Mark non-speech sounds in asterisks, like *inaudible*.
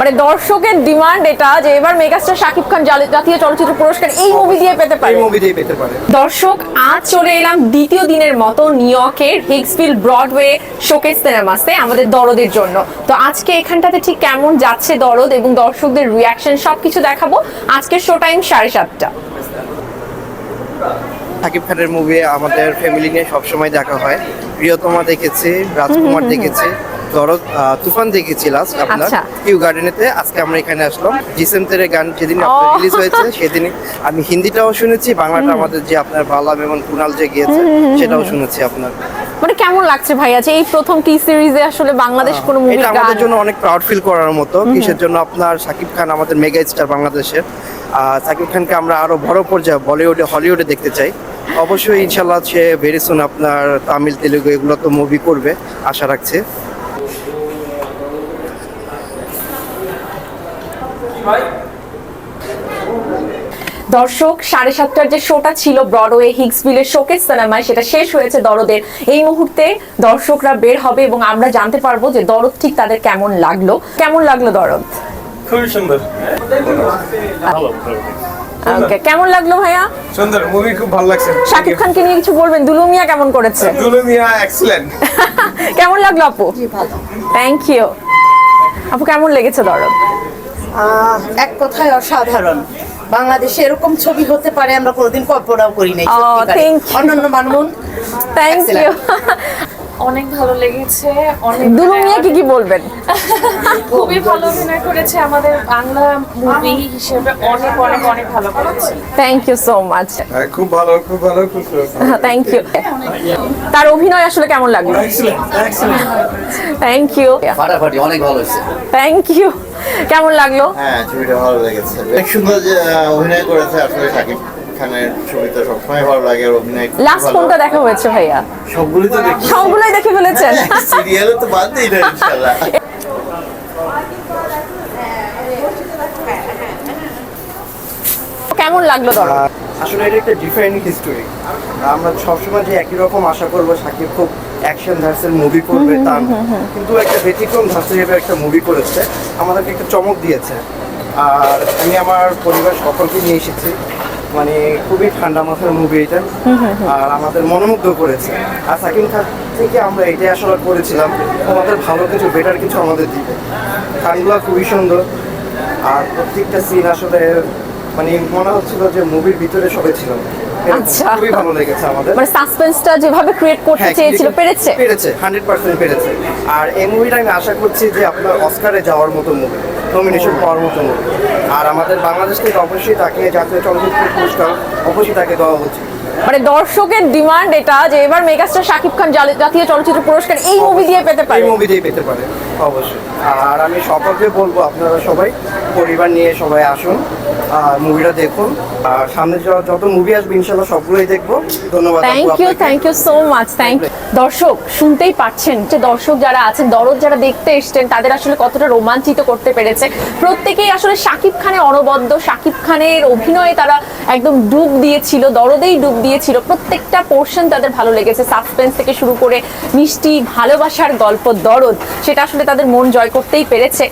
মানে দর্শকের ডিমান্ড এটা যে এবার মেগাস্টার শাকিব খান জালি- জাতীয় চলচ্চিত্র পুরস্কার এই মুভি দিয়ে পেতে পারে। এই মুভি দিয়ে পেতে পারে। দর্শক আজ চলে এলাম দ্বিতীয় দিনের মতো নিউ ইয়র্কের হিগসফিল্ড ব্রডওয়ে শোকেস সিনেমাসে আমাদের দরদের জন্য। তো আজকে এখানটাতে ঠিক কেমন যাচ্ছে দরদ এবং দর্শকদের রিয়াকশন সবকিছু দেখাবো আজকের শো টাইম সাড়ে সাতটা। সাকিব খানের মুভি আমাদের ফ্যামিলি নিয়ে সবসময় দেখা হয়। প্রিয়তমা দেখেছি রাজকুমার দেখেছি। দরদ তুফান দেখেছি লাস্ট আপনার আচ্ছা। ইউ গার্ডেনেতে আজকে আমরা এখানে আসলাম। জিসেম তেরে গান যেদিন ও। রিলিজ হয়েছে সেদিন আমি হিন্দিটাও শুনেছি বাংলাটা আমাদের যে আপনার বালাম এবং কুনাল যে গিয়েছে সেটাও শুনেছি আপনার। মানে কেমন লাগছে ভাইয়া যে এই প্রথম টি সিরিজে আসলে বাংলাদেশ কোনো মুভি এটা আমাদের জন্য অনেক প্রাউড ফিল করার মতো। কিসের জন্য আপনার সাকিব খান আমাদের মেগা স্টার বাংলাদেশের। সাকিব খানকে আমরা আরও বড় পর্যায়ে বলিউডে হলিউডে দেখতে চাই। অবশ্যই ইনশাল্লাহ সে ভেরি সুন আপনার তামিল তেলুগু এগুলো তো মুভি করবে আশা রাখছে। দর্শক সাড়ে সাতটার যে শোটা ছিল ব্রডওয়ে হিগসভিলের শোকেস সিনেমায় সেটা শেষ হয়েছে দরদের। এই মুহূর্তে দর্শকরা বের হবে এবং আমরা জানতে পারব যে দরদ ঠিক তাদের কেমন লাগল। কেমন লাগল দরদ? খুবই সুন্দর। ওকে কেমন লাগল ভাইয়া? সুন্দর মুভি খুব ভালো লাগছে। শাকিব খানকে নিয়ে কিছু বলবেন? দুলু মিয়া কেমন করেছে? দুলুমিয়া এক্সিলেন্ট *laughs* কেমন লাগল আপু? থ্যাংক ইউ আপু কেমন লেগেছে দরদ? এক কথায় অসাধারণ। বাংলাদেশে এরকম ছবি হতে পারে আমরা কোনোদিন কল্পনাও করি নাই অন্যান্য মানুষ থ্যাংক ইউ অনেক ভালো লেগেছে অনেক দুলু মিয়া কি কি বলবেন? খুবই ভালো অভিনয় করেছে আমাদের বাংলা মুভি হিসেবে অনেক অনেক অনেক ভালো করেছে। থ্যাংক ইউ সো মাচ খুব ভালো খুব ভালো খুব থ্যাংক ইউ *laughs* তার অভিনয় আসলে কেমন লাগল? থ্যাংক ইউ ফাটাফাটি অনেক ভালো হয়েছে। থ্যাংক ইউ কেমন লাগল? হ্যাঁ ছবিটা ভালো লেগেছে। অনেক সুন্দর অভিনয় করেছে আসলে শাকিব খানের ছবিতে সবসময় ভালো লাগে আর অভিনয় লাস্ট কোনটা দেখা হয়েছে ভাইয়া? সবগুলোই তো দেখি। সবগুলোই দেখে ফেলেছেন? সিরিয়ালে তো বাদ দিই না ইনশাল্লাহ কেমন লাগল ধরো? আসলে এটা একটা ডিফারেন্ট হিস্টোরি আমরা সবসময় যে একই রকম আশা করব সাকিব খুব অ্যাকশন ধার্সের মুভি করবে তা না। কিন্তু একটা ব্যতিক্রম ধার্সের হিসেবে একটা মুভি করেছে। আমাদেরকে একটা চমক দিয়েছে। আর আমি আমার পরিবার সকলকে নিয়ে এসেছি। মানে খুবই ঠান্ডা মাথার মুভি এটা। আর আমাদের মনোমুগ্ধ করেছে। আর সাকিব খান থেকে আমরা এটাই আসলে করেছিলাম আমাদের ভালো কিছু বেটার কিছু আমাদের দিবে। গানগুলো খুবই সুন্দর। আর প্রত্যেকটা সিন আসলে মানে মনে হচ্ছিল যে মুভির ভিতরে সবাই ছিল। আচ্ছা। খুবই ভালো লেগেছে আমাদের। মানে সাসপেন্সটা যেভাবে ক্রিয়েট করতে হ্যাঁ, চেয়েছিল পেরেছে? পেরেছে হান্ড্রেড পার্সেন্ট পেরেছে। আর এই মুভিটা আমি আশা করছি যে আপনার অস্কারে যাওয়ার মতো মুভি নমিনেশন পাওয়ার মতো আর আমাদের বাংলাদেশ থেকে অবশ্যই তাকে জাতীয় চলচ্চিত্র পুরস্কার অবশ্যই তাকে দেওয়া উচিত। মানে দর্শকের ডিমান্ড এটা যে এবার মেগাস্টার শাকিব খান জাতীয় চলচ্চিত্র পুরস্কার এই মুভি দিয়ে পেতে পারে। এই মুভি দিয়ে পেতে পারে অবশ্যই। আর আমি সকলকে বলব আপনারা সবাই পরিবার নিয়ে সবাই আসুন আর মুভিটা দেখুন আর সামনে যত মুভি আসবে ইনশাল্লাহ সবগুলোই দেখব। ধন্যবাদ thank you thank you so much thank you দর্শক শুনতেই পাচ্ছেন যে দর্শক যারা আছেন দরদ যারা দেখতে এসছেন তাদের আসলে কতটা রোমাঞ্চিত করতে পেরেছে। প্রত্যেকেই আসলে শাকিব খানে অনবদ্য শাকিব খানের অভিনয়ে তারা একদম ডুব দিয়েছিল দরদেই ডুব দিয়েছিল প্রত্যেকটা পোর্শন তাদের ভালো লেগেছে। সাসপেন্স থেকে শুরু করে মিষ্টি ভালোবাসার গল্প, দরদ, সেটা আসলে তাদের মন জয় করতেই পেরেছে।